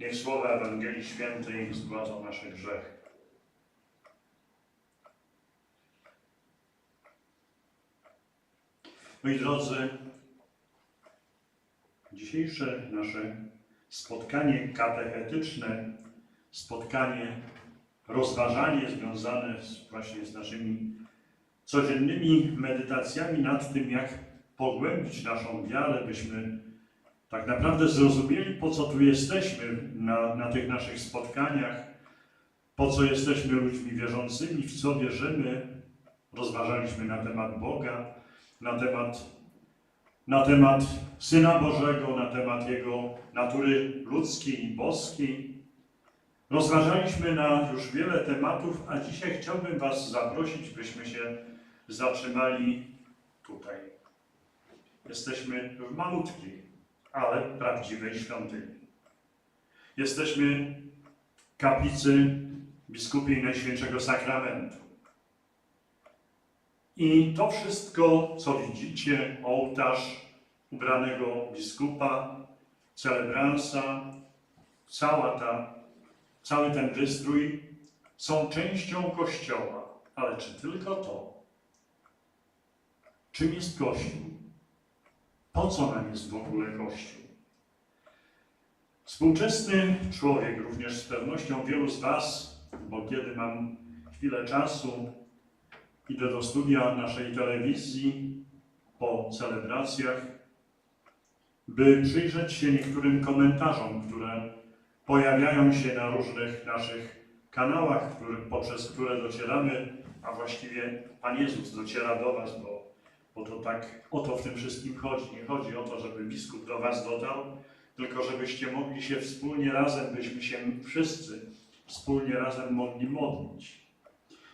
Niech słowa Ewangelii Świętej zgładzą nasze grzechy. Moi drodzy, dzisiejsze nasze spotkanie katechetyczne, spotkanie, rozważanie związane z, właśnie z naszymi codziennymi medytacjami nad tym, jak pogłębić naszą wiarę, byśmy tak naprawdę zrozumieli, po co tu jesteśmy na, na tych naszych spotkaniach, po co jesteśmy ludźmi wierzącymi, w co wierzymy. Rozważaliśmy na temat Boga, na temat, na temat Syna Bożego, na temat Jego natury ludzkiej i boskiej. Rozważaliśmy na już wiele tematów, a dzisiaj chciałbym Was zaprosić, byśmy się zatrzymali tutaj. Jesteśmy w malutkiej, ale prawdziwej świątyni. Jesteśmy w kaplicy biskupiej Najświętszego Sakramentu. I to wszystko, co widzicie, ołtarz ubranego biskupa, celebransa, cała ta, cały ten wystrój są częścią Kościoła. Ale czy tylko to? Czym jest Kościół? Po co nam jest w ogóle Kościół? Współczesny człowiek, również z pewnością wielu z Was, bo kiedy mam chwilę czasu, idę do studia naszej telewizji po celebracjach, by przyjrzeć się niektórym komentarzom, które pojawiają się na różnych naszych kanałach, poprzez które docieramy, a właściwie Pan Jezus dociera do Was, bo, bo to tak o to w tym wszystkim chodzi. Nie chodzi o to, żeby biskup do Was dotarł, tylko żebyście mogli się wspólnie razem, byśmy się wszyscy wspólnie razem mogli modlić.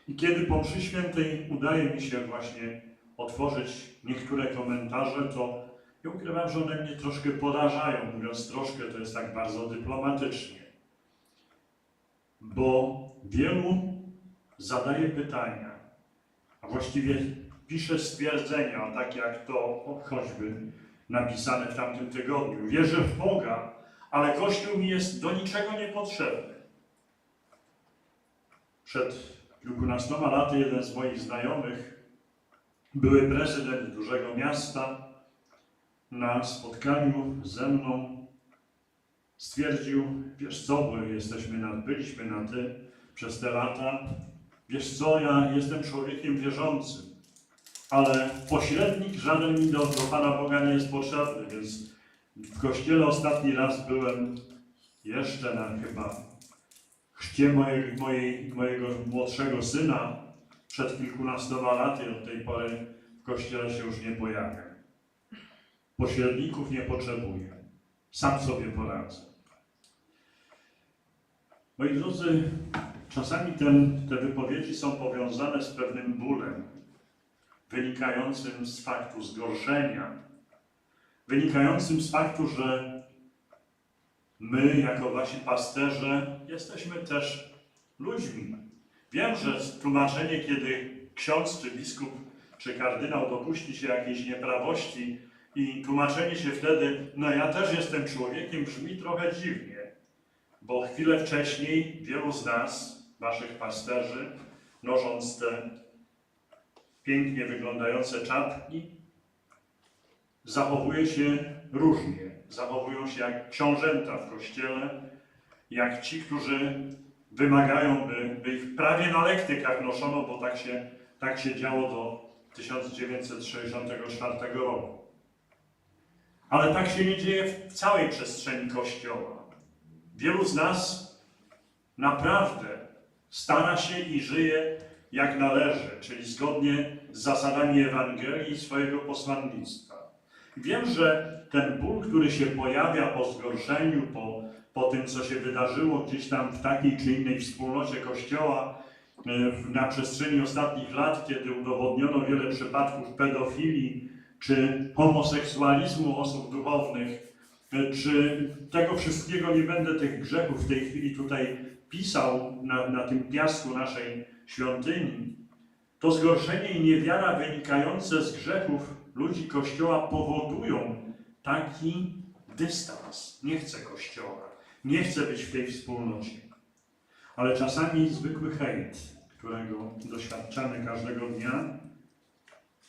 I kiedy po mszy świętej udaje mi się właśnie otworzyć niektóre komentarze, to ja ukrywam, że one mnie troszkę porażają. Mówiąc troszkę, to jest tak bardzo dyplomatycznie. Bo wielu zadaje pytania, a właściwie pisze stwierdzenia, tak jak to choćby napisane w tamtym tygodniu. Wierzę w Boga, ale Kościół mi jest do niczego niepotrzebny. Przed kilkunastoma laty jeden z moich znajomych, były prezydent dużego miasta, na spotkaniu ze mną stwierdził, wiesz co, bo jesteśmy na, byliśmy na ty przez te lata, wiesz co, ja jestem człowiekiem wierzącym, ale pośrednik żaden mi do, do Pana Boga nie jest potrzebny, więc w kościele ostatni raz byłem jeszcze na chyba chrzcie mojej, mojej, mojego młodszego syna przed kilkunastoma laty, od tej pory w kościele się już nie pojawiam. Pośredników nie potrzebuję. Sam sobie poradzę. Moi drodzy, czasami ten, te wypowiedzi są powiązane z pewnym bólem, wynikającym z faktu zgorszenia, wynikającym z faktu, że my, jako wasi pasterze, jesteśmy też ludźmi. Wiem, że tłumaczenie, kiedy ksiądz, czy biskup, czy kardynał dopuści się jakiejś nieprawości, i tłumaczenie się wtedy, no ja też jestem człowiekiem, brzmi trochę dziwnie, bo chwilę wcześniej wielu z nas, waszych pasterzy, nosząc te pięknie wyglądające czapki, zachowuje się różnie. Zachowują się jak książęta w kościele, jak ci, którzy wymagają, by, by ich prawie na lektykach noszono, bo tak się, tak się działo do 1964 roku. Ale tak się nie dzieje w całej przestrzeni Kościoła. Wielu z nas naprawdę stara się i żyje jak należy, czyli zgodnie z zasadami Ewangelii i swojego posłannictwa. Wiem, że ten ból, który się pojawia po zgorszeniu, po, po tym, co się wydarzyło gdzieś tam w takiej czy innej wspólnocie Kościoła e, na przestrzeni ostatnich lat, kiedy udowodniono wiele przypadków pedofilii, czy homoseksualizmu osób duchownych, czy tego wszystkiego nie będę tych grzechów w tej chwili tutaj pisał na, na tym piasku naszej świątyni, to zgorszenie i niewiara wynikające z grzechów ludzi Kościoła powodują taki dystans. Nie chcę Kościoła. nie chce być w tej wspólnocie. Ale czasami zwykły hejt, którego doświadczamy każdego dnia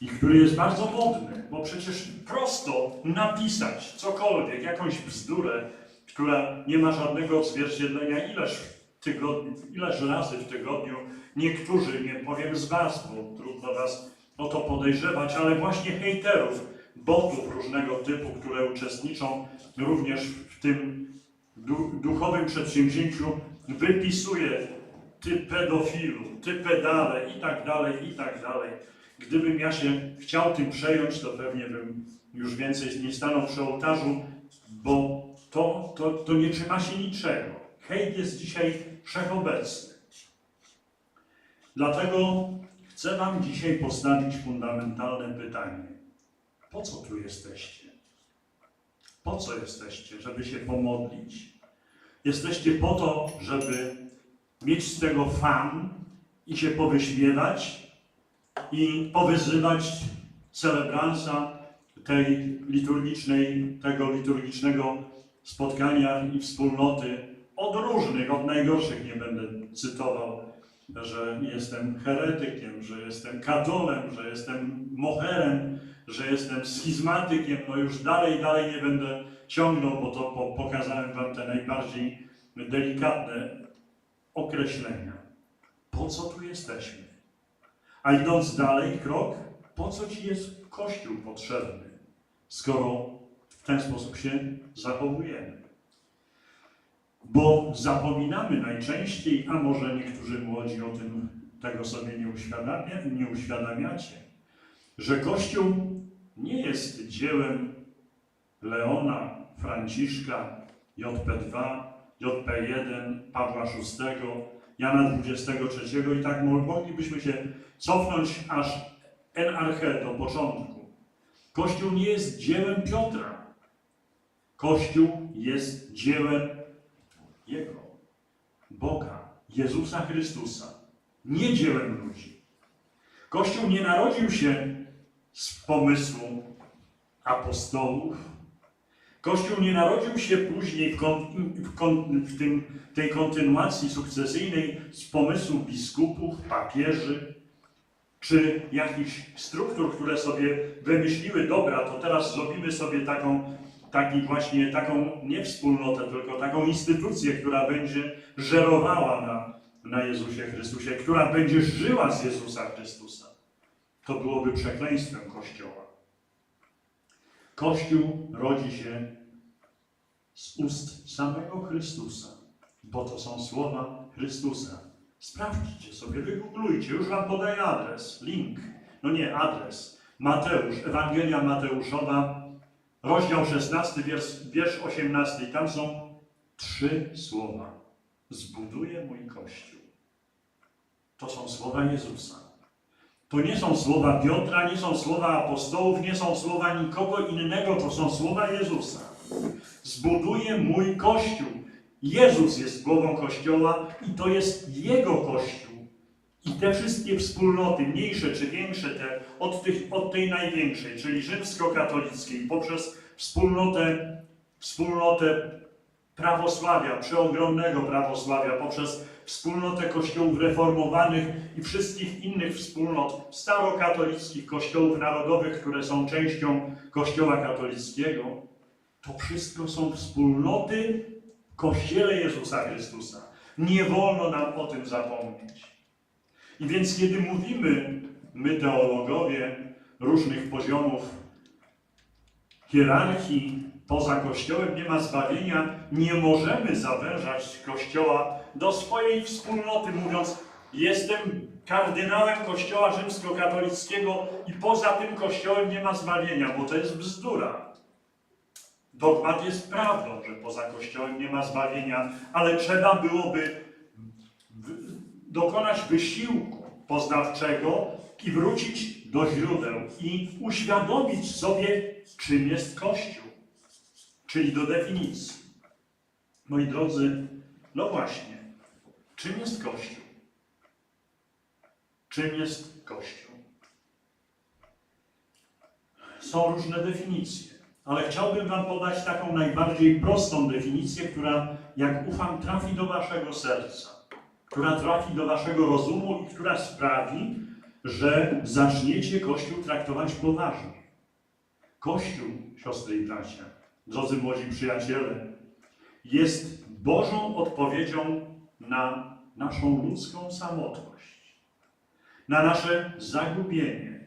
i który jest bardzo modny, bo przecież prosto napisać cokolwiek, jakąś bzdurę, która nie ma żadnego odzwierciedlenia, ileż, w tygodniu, ileż razy w tygodniu niektórzy, nie powiem z Was, bo trudno Was o to podejrzewać, ale właśnie hejterów, botów różnego typu, które uczestniczą również w tym du duchowym przedsięwzięciu, wypisuje ty pedofilu, ty pedale i tak dalej, i tak dalej. Gdybym ja się chciał tym przejąć, to pewnie bym już więcej nie stanął przy ołtarzu, bo to, to, to nie trzyma się niczego. Hejt jest dzisiaj wszechobecny. Dlatego chcę Wam dzisiaj postawić fundamentalne pytanie. Po co tu jesteście? Po co jesteście? Żeby się pomodlić? Jesteście po to, żeby mieć z tego fan i się powyśmiewać i powyzywać celebransa tej liturgicznej, tego liturgicznego spotkania i wspólnoty od różnych, od najgorszych nie będę cytował, że jestem heretykiem, że jestem katolem, że jestem moherem, że jestem schizmatykiem, no już dalej, dalej nie będę ciągnął, bo to po, pokazałem Wam te najbardziej delikatne określenia. Po co tu jesteśmy? A idąc dalej krok, po co Ci jest Kościół potrzebny, skoro w ten sposób się zachowujemy? Bo zapominamy najczęściej, a może niektórzy młodzi o tym tego sobie nie, uświadamia, nie uświadamiacie, że Kościół nie jest dziełem Leona, Franciszka, JP2, JP1, Pawła VI, Jana XXIII i tak moglibyśmy się cofnąć aż NRH do początku. Kościół nie jest dziełem Piotra. Kościół jest dziełem Jego, Boga, Jezusa Chrystusa, nie dziełem ludzi. Kościół nie narodził się z pomysłu apostołów. Kościół nie narodził się później w, kon, w, kon, w tym, tej kontynuacji sukcesyjnej z pomysłu biskupów, papieży, czy jakichś struktur, które sobie wymyśliły, dobra, to teraz zrobimy sobie taką, taki właśnie, taką nie wspólnotę, tylko taką instytucję, która będzie żerowała na, na Jezusie Chrystusie, która będzie żyła z Jezusa Chrystusa. To byłoby przekleństwem Kościoła. Kościół rodzi się z ust samego Chrystusa, bo to są słowa Chrystusa. Sprawdźcie sobie, wygooglujcie, już wam podaję adres, link. No nie, adres. Mateusz, Ewangelia Mateuszowa, rozdział 16, wiersz, wiersz 18. Tam są trzy słowa. Zbuduję mój Kościół. To są słowa Jezusa. To nie są słowa Piotra, nie są słowa apostołów, nie są słowa nikogo innego, to są słowa Jezusa. Zbuduję mój Kościół. Jezus jest głową Kościoła i to jest Jego Kościół. I te wszystkie wspólnoty, mniejsze czy większe, te, od, tych, od tej największej, czyli rzymskokatolickiej, poprzez wspólnotę, wspólnotę prawosławia, przeogromnego prawosławia, poprzez wspólnotę kościołów reformowanych i wszystkich innych wspólnot starokatolickich kościołów narodowych, które są częścią Kościoła katolickiego, to wszystko są wspólnoty w Kościele Jezusa Chrystusa. Nie wolno nam o tym zapomnieć. I więc kiedy mówimy, my teologowie różnych poziomów hierarchii, poza Kościołem nie ma zbawienia, nie możemy zawężać Kościoła do swojej wspólnoty, mówiąc, jestem kardynałem Kościoła rzymskokatolickiego i poza tym Kościołem nie ma zbawienia, bo to jest bzdura. Dogmat jest prawdą, że poza Kościołem nie ma zbawienia, ale trzeba byłoby dokonać wysiłku poznawczego i wrócić do źródeł i uświadomić sobie, czym jest Kościół, czyli do definicji. Moi drodzy, no właśnie, czym jest Kościół? Czym jest Kościół? Są różne definicje. ale chciałbym Wam podać taką najbardziej prostą definicję, która, jak ufam, trafi do Waszego serca, która trafi do Waszego rozumu i która sprawi, że zaczniecie Kościół traktować poważnie. Kościół, siostry i bracia, drodzy młodzi przyjaciele, jest Bożą odpowiedzią na naszą ludzką samotność, na nasze zagubienie,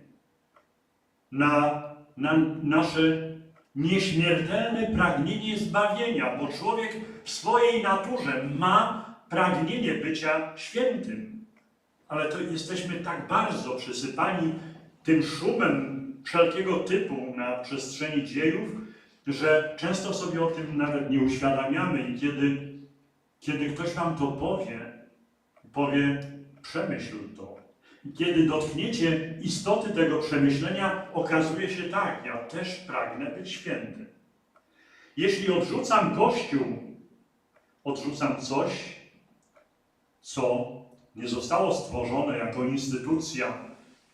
na, na nasze nieśmiertelne pragnienie zbawienia, bo człowiek w swojej naturze ma pragnienie bycia świętym. Ale to jesteśmy tak bardzo przysypani tym szumem wszelkiego typu na przestrzeni dziejów, że często sobie o tym nawet nie uświadamiamy i kiedy, kiedy ktoś wam to powie, powie przemyśl to. I kiedy dotkniecie istoty tego przemyślenia, okazuje się tak, ja też pragnę być święty. Jeśli odrzucam Kościół, odrzucam coś, co nie zostało stworzone jako instytucja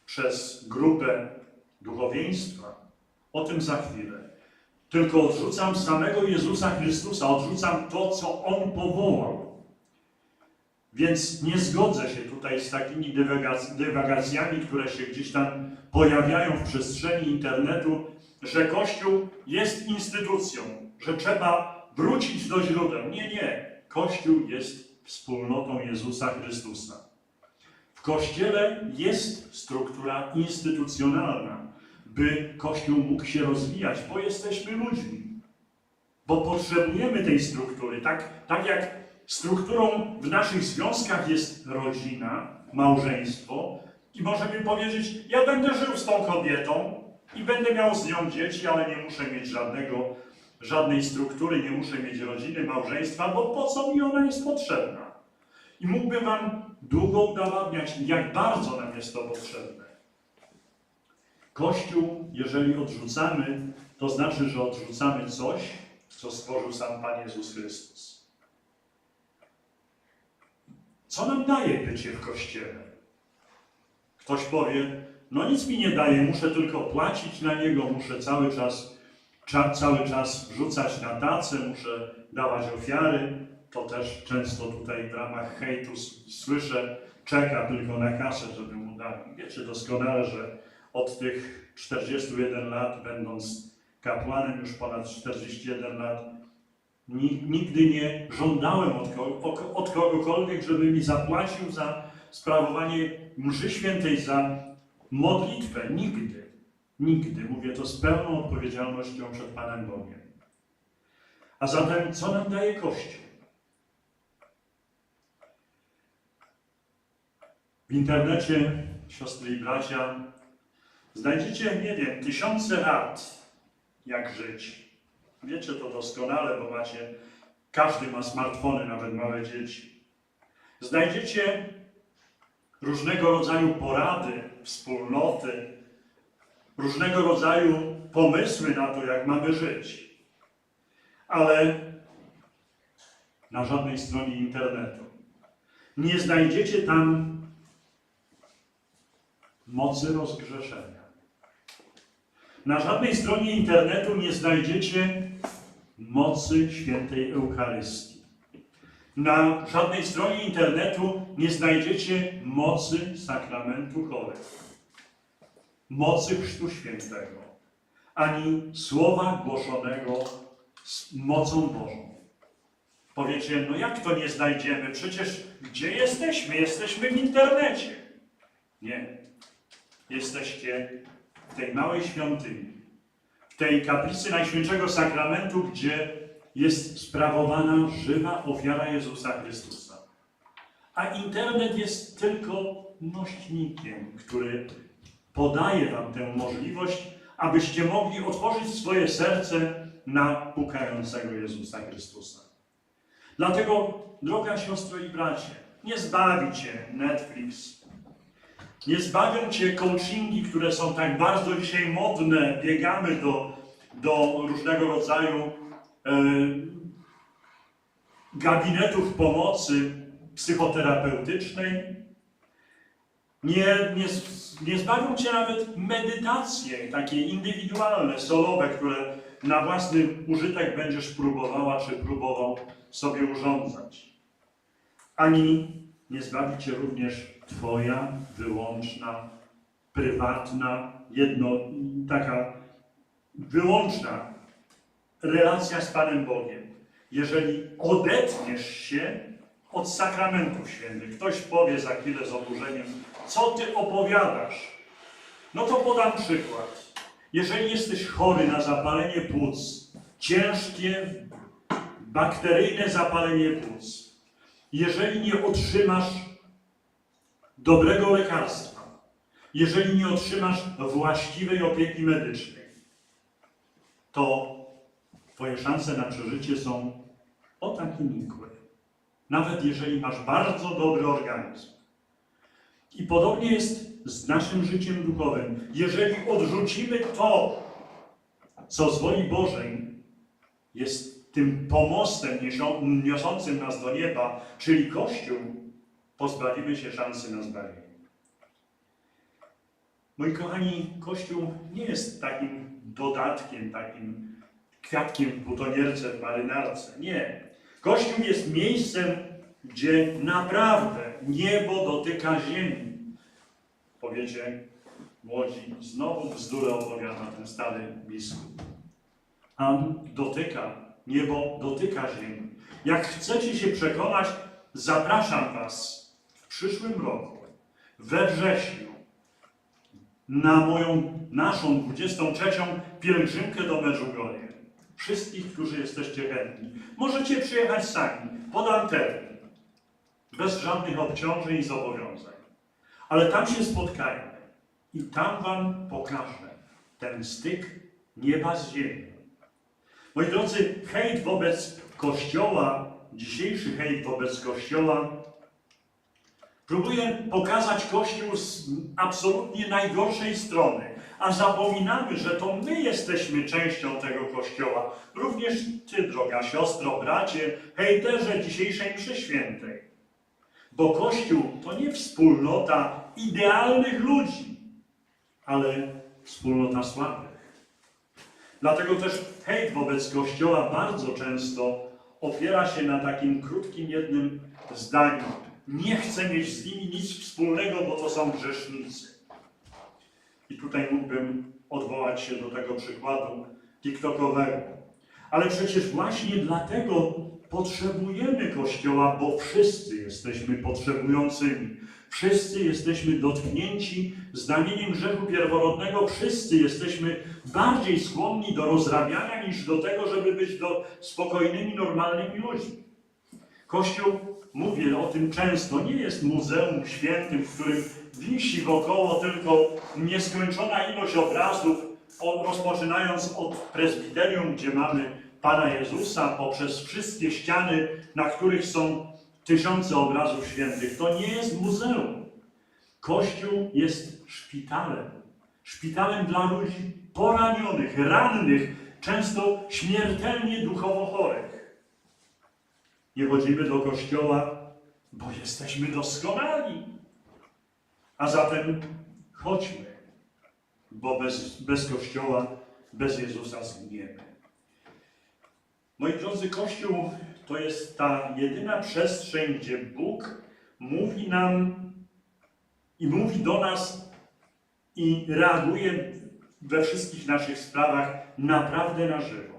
przez grupę duchowieństwa, o tym za chwilę. Tylko odrzucam samego Jezusa Chrystusa, odrzucam to, co On powołał. Więc nie zgodzę się tutaj z takimi dywagac- dywagacjami, które się gdzieś tam pojawiają w przestrzeni internetu, że Kościół jest instytucją, że trzeba wrócić do źródeł. Nie, nie. Kościół jest wspólnotą Jezusa Chrystusa. W Kościele jest struktura instytucjonalna, by Kościół mógł się rozwijać, bo jesteśmy ludźmi. Bo potrzebujemy tej struktury. Tak, tak jak strukturą w naszych związkach jest rodzina, małżeństwo, i możemy powiedzieć: Ja będę żył z tą kobietą i będę miał z nią dzieci, ale nie muszę mieć żadnego, żadnej struktury, nie muszę mieć rodziny, małżeństwa, bo po co mi ona jest potrzebna? I mógłbym Wam długo udowadniać, jak bardzo nam jest to potrzebne. Kościół, jeżeli odrzucamy, to znaczy, że odrzucamy coś, co stworzył sam Pan Jezus Chrystus. Co nam daje bycie w Kościele? Ktoś powie, no nic mi nie daje, muszę tylko płacić na niego, muszę cały czas, cza, cały czas wrzucać na tacę, muszę dawać ofiary. To też często tutaj w ramach hejtu słyszę, czeka tylko na kasę, żeby mu dać. Wiecie doskonale, że od tych 41 lat, będąc kapłanem już ponad 41 lat, ni- nigdy nie żądałem od, ko- o- od kogokolwiek, żeby mi zapłacił za sprawowanie mszy świętej, za modlitwę. Nigdy. Nigdy. Mówię to z pełną odpowiedzialnością przed Panem Bogiem. A zatem, co nam daje Kościół? W internecie, siostry i bracia, znajdziecie, nie wiem, tysiące rad, jak żyć. Wiecie to doskonale, bo macie, każdy ma smartfony, nawet małe dzieci. Znajdziecie różnego rodzaju porady, wspólnoty, różnego rodzaju pomysły na to, jak mamy żyć. Ale na żadnej stronie internetu nie znajdziecie tam mocy rozgrzeszenia. Na żadnej stronie internetu nie znajdziecie mocy świętej Eucharystii. Na żadnej stronie internetu nie znajdziecie mocy sakramentu chorych, mocy Chrztu Świętego, ani słowa głoszonego z mocą Bożą. Powiecie, no jak to nie znajdziemy? Przecież gdzie jesteśmy? Jesteśmy w internecie. Nie. Jesteście w tej małej świątyni, w tej kaplicy Najświętszego Sakramentu, gdzie jest sprawowana żywa ofiara Jezusa Chrystusa. A internet jest tylko nośnikiem, który podaje Wam tę możliwość, abyście mogli otworzyć swoje serce na pukającego Jezusa Chrystusa. Dlatego, droga siostro i bracie, nie zbawi Cię Netflix, nie zbawią Cię coachingi, które są tak bardzo dzisiaj modne. Biegamy do, do różnego rodzaju e, gabinetów pomocy psychoterapeutycznej. Nie, nie, nie zbawią Cię nawet medytacje, takie indywidualne, solowe, które na własny użytek będziesz próbowała czy próbował sobie urządzać. Ani nie zbawi cię również Twoja wyłączna, prywatna, jedno, taka wyłączna relacja z Panem Bogiem. Jeżeli odetniesz się od sakramentów świętych, ktoś powie za chwilę z oburzeniem, co ty opowiadasz? No to podam przykład. Jeżeli jesteś chory na zapalenie płuc, ciężkie, bakteryjne zapalenie płuc, jeżeli nie otrzymasz dobrego lekarstwa, jeżeli nie otrzymasz właściwej opieki medycznej, to Twoje szanse na przeżycie są o takie nikłe. Nawet jeżeli masz bardzo dobry organizm. I podobnie jest z naszym życiem duchowym. Jeżeli odrzucimy to, co z woli Bożej jest tym pomostem niosą- niosącym nas do nieba, czyli Kościół, pozbawimy się szansy na zbawienie. Moi kochani, Kościół nie jest takim dodatkiem, takim kwiatkiem w butonierce, w marynarce. Nie. Kościół jest miejscem, gdzie naprawdę niebo dotyka ziemi. Powiecie, młodzi, znowu bzdurę opowiada ten stary biskup. A dotyka, niebo dotyka ziemi. Jak chcecie się przekonać, zapraszam Was przyszłym roku, we wrześniu, na moją, naszą 23. pielgrzymkę do Medjugorje. Wszystkich, którzy jesteście chętni. Możecie przyjechać sami, podam termin, bez żadnych obciążeń i zobowiązań. Ale tam się spotkajmy i tam Wam pokażę ten styk nieba z ziemią. Moi drodzy, hejt wobec Kościoła, dzisiejszy hejt wobec Kościoła, próbuje pokazać Kościół z absolutnie najgorszej strony, a zapominamy, że to my jesteśmy częścią tego Kościoła. Również Ty, droga siostro, bracie, hejterze dzisiejszej mszy świętej. Bo Kościół to nie wspólnota idealnych ludzi, ale wspólnota słabych. Dlatego też hejt wobec Kościoła bardzo często opiera się na takim krótkim jednym zdaniu. Nie chcę mieć z nimi nic wspólnego, bo to są grzesznicy. I tutaj mógłbym odwołać się do tego przykładu TikTokowego. Ale przecież właśnie dlatego potrzebujemy Kościoła, bo wszyscy jesteśmy potrzebującymi. Wszyscy jesteśmy dotknięci znamieniem grzechu pierworodnego. Wszyscy jesteśmy bardziej skłonni do rozrabiania niż do tego, żeby być do spokojnymi, normalnymi ludźmi. Kościół, mówię o tym często, nie jest muzeum świętym, w którym wisi wokoło tylko nieskończona ilość obrazów, rozpoczynając od prezbiterium, gdzie mamy Pana Jezusa, poprzez wszystkie ściany, na których są tysiące obrazów świętych. To nie jest muzeum. Kościół jest szpitalem. Szpitalem dla ludzi poranionych, rannych, często śmiertelnie duchowo chorych. Nie chodzimy do kościoła, bo jesteśmy doskonali. A zatem chodźmy, bo bez, bez kościoła, bez Jezusa zginiemy. Moi drodzy, Kościół to jest ta jedyna przestrzeń, gdzie Bóg mówi nam i mówi do nas i reaguje we wszystkich naszych sprawach naprawdę na żywo.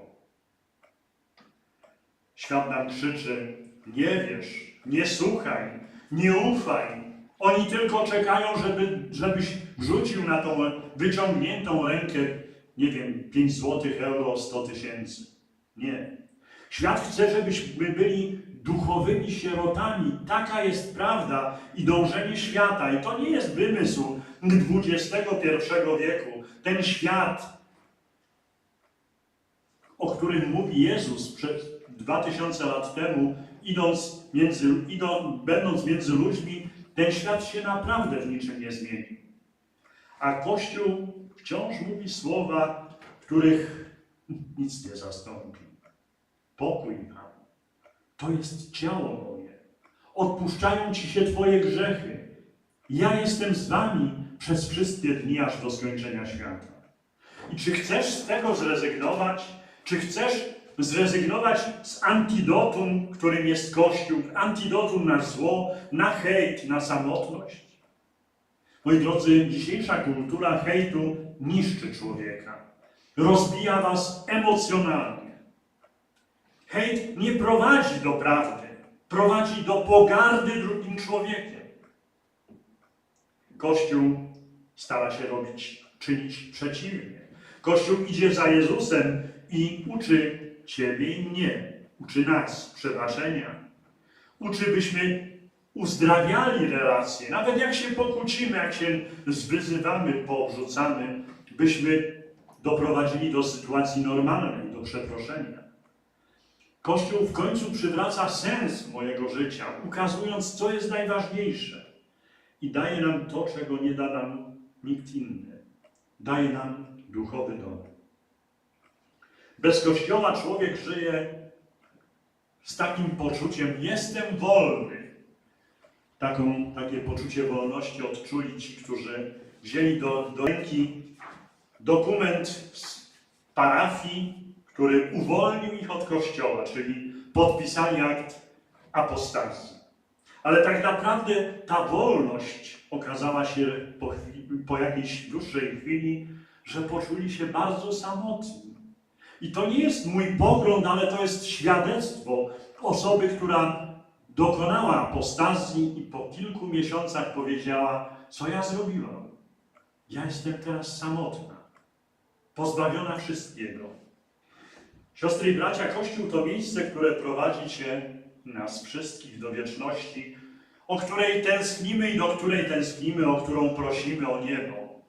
Świat nam krzyczy: Nie wiesz, nie słuchaj, nie ufaj. Oni tylko czekają, żeby, żebyś wrzucił na tą wyciągniętą rękę, nie wiem, 5 złotych, euro, 100 tysięcy. Nie. Świat chce, żebyśmy byli duchowymi sierotami. Taka jest prawda i dążenie świata. I to nie jest wymysł XXI wieku. Ten świat, o którym mówi Jezus przed 2000 lat temu, idąc między, idą, będąc między ludźmi, ten świat się naprawdę w niczym nie zmieni. A Kościół wciąż mówi słowa, których nic nie zastąpi. Pokój nam. To jest ciało moje. Odpuszczają ci się Twoje grzechy. Ja jestem z Wami przez wszystkie dni aż do skończenia świata. I czy chcesz z tego zrezygnować? Czy chcesz zrezygnować z antidotum, którym jest Kościół, antidotum na zło, na hejt, na samotność? Moi drodzy, dzisiejsza kultura hejtu niszczy człowieka, rozbija was emocjonalnie. Hejt nie prowadzi do prawdy, prowadzi do pogardy drugim człowiekiem. Kościół stara się robić, czynić przeciwnie. Kościół idzie za Jezusem i uczy Ciebie i mnie, uczy nas przebaczenia. Uczy, byśmy uzdrawiali relacje, nawet jak się pokłócimy, jak się zwyzywamy, porzucamy, byśmy doprowadzili do sytuacji normalnej, do przeproszenia. Kościół w końcu przywraca sens mojego życia, ukazując, co jest najważniejsze. I daje nam to, czego nie da nam nikt inny. Daje nam duchowy dom. Bez Kościoła człowiek żyje z takim poczuciem, jestem wolny. Taką, takie poczucie wolności odczuli ci, którzy wzięli do, do ręki dokument z parafii, który uwolnił ich od Kościoła, czyli podpisali akt apostazji. Ale tak naprawdę ta wolność okazała się po, po jakiejś dłuższej chwili, że poczuli się bardzo samotni. I to nie jest mój pogląd, ale to jest świadectwo osoby, która dokonała apostazji i po kilku miesiącach powiedziała, co ja zrobiłam. Ja jestem teraz samotna, pozbawiona wszystkiego. Siostry i bracia, Kościół to miejsce, które prowadzi Cię, nas wszystkich do wieczności, o której tęsknimy i do której tęsknimy, o którą prosimy o niebo.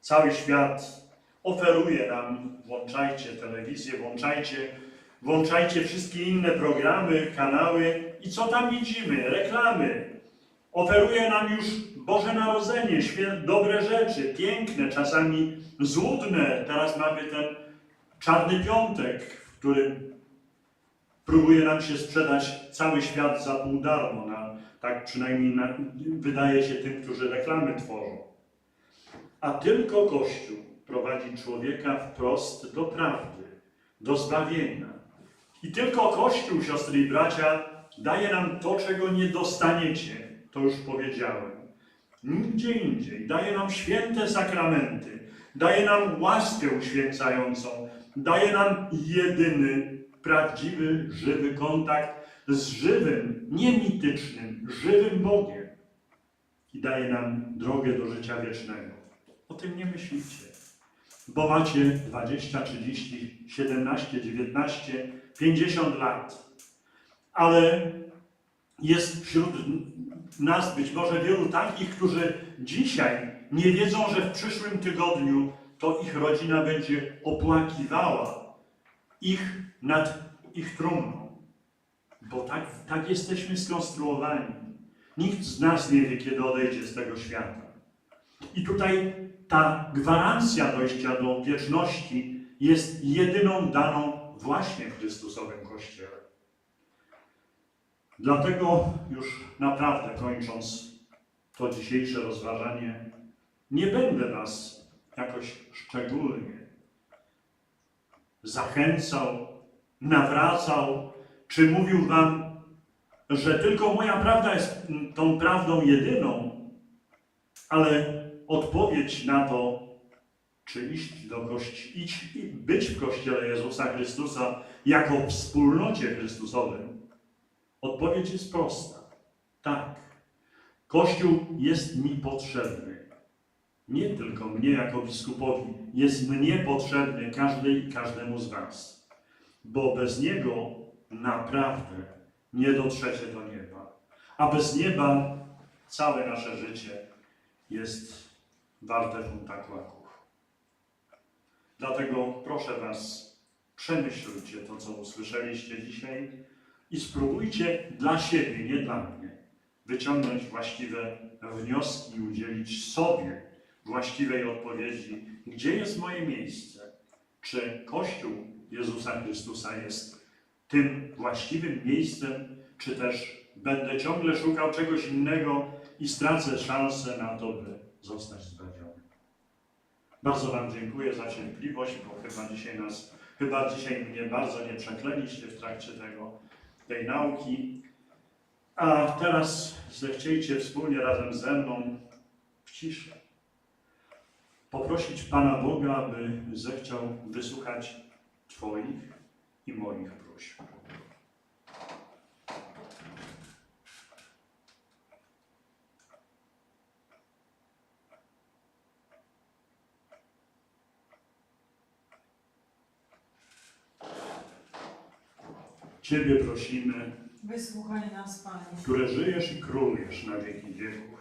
Cały świat oferuje nam, włączajcie telewizję, włączajcie, włączajcie wszystkie inne programy, kanały i co tam widzimy? Reklamy. Oferuje nam już Boże Narodzenie, świę- dobre rzeczy, piękne, czasami złudne. Teraz mamy ten czarny piątek, w którym próbuje nam się sprzedać cały świat za pół darmo. Na, tak przynajmniej na, wydaje się tym, którzy reklamy tworzą. A tylko Kościół prowadzi człowieka wprost do prawdy, do zbawienia. I tylko Kościół, siostry i bracia, daje nam to, czego nie dostaniecie. To już powiedziałem. Nigdzie indziej. Daje nam święte sakramenty. Daje nam łaskę uświęcającą. Daje nam jedyny, prawdziwy, żywy kontakt z żywym, nie mitycznym, żywym Bogiem. I daje nam drogę do życia wiecznego. O tym nie myślicie. Bo macie 20, 30, 17, 19, 50 lat. Ale jest wśród nas być może wielu takich, którzy dzisiaj nie wiedzą, że w przyszłym tygodniu to ich rodzina będzie opłakiwała ich nad ich trumną. Bo tak, tak jesteśmy skonstruowani. Nikt z nas nie wie, kiedy odejdzie z tego świata. I tutaj ta gwarancja dojścia do wieczności jest jedyną daną właśnie w Chrystusowym Kościele. Dlatego już naprawdę kończąc to dzisiejsze rozważanie, nie będę Was jakoś szczególnie zachęcał, nawracał, czy mówił Wam, że tylko moja prawda jest tą prawdą jedyną, ale odpowiedź na to, czy iść do kości, iść i być w Kościele Jezusa Chrystusa jako wspólnocie Chrystusowym, odpowiedź jest prosta. Tak. Kościół jest mi potrzebny. Nie tylko mnie jako biskupowi, jest mnie potrzebny każdej i każdemu z Was. Bo bez Niego naprawdę nie dotrzecie do nieba. A bez nieba całe nasze życie jest warte funta kłaków. Dlatego proszę Was, przemyślujcie to, co usłyszeliście dzisiaj i spróbujcie dla siebie, nie dla mnie, wyciągnąć właściwe wnioski i udzielić sobie właściwej odpowiedzi, gdzie jest moje miejsce. Czy Kościół Jezusa Chrystusa jest tym właściwym miejscem, czy też będę ciągle szukał czegoś innego i stracę szansę na by zostać zbawiony. Bardzo Wam dziękuję za cierpliwość, bo chyba dzisiaj nas Chyba dzisiaj mnie bardzo nie przeklęliście w trakcie tego, tej nauki. A teraz zechciejcie wspólnie razem ze mną w ciszy poprosić Pana Boga, aby zechciał wysłuchać Twoich i moich próśb. Ciebie prosimy, Wysłuchaj nas, Panie. które żyjesz i królujesz na wieki wieków.